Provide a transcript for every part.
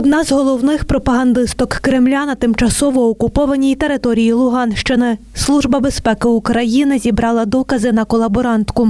Одна з головних пропагандисток Кремля на тимчасово окупованій території Луганщини. Служба безпеки України зібрала докази на колаборантку.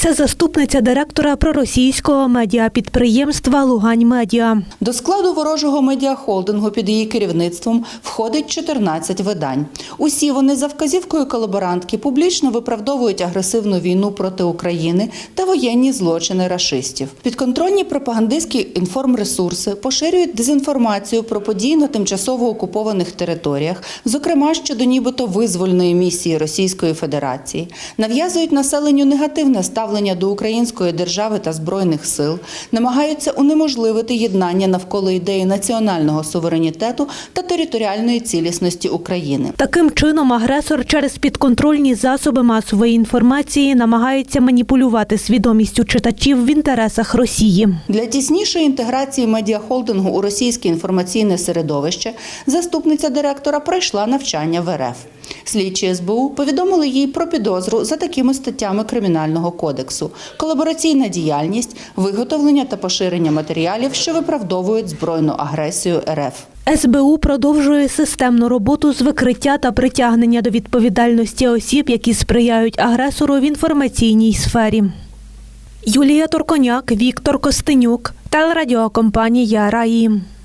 Це заступниця директора проросійського медіапідприємства Лугань Медіа. До складу ворожого медіахолдингу під її керівництвом входить 14 видань. Усі вони за вказівкою колаборантки публічно виправдовують агресивну війну проти України та воєнні злочини рашистів. Підконтрольні пропагандистські інформресурси поширюють дезінформацію про події на тимчасово окупованих територіях, зокрема щодо нібито визвольної місії Російської Федерації, нав'язують населенню негативне ставлення до української держави та збройних сил, намагаються унеможливити єднання навколо ідеї національного суверенітету та територіальної цілісності України. Таким чином, агресор через підконтрольні засоби масової інформації намагається маніпулювати свідомістю читачів в інтересах Росії. Для тіснішої інтеграції медіахолдингу у російське інформаційне середовище заступниця директора пройшла навчання в РФ. Слідчі СБУ повідомили їй про підозру за такими статтями Кримінального кодексу: колабораційна діяльність, виготовлення та поширення матеріалів, що виправдовують збройну агресію РФ. СБУ продовжує системну роботу з викриття та притягнення до відповідальності осіб, які сприяють агресору в інформаційній сфері. Юлія Торконяк, Віктор Костенюк, телерадіокомпанія Раї.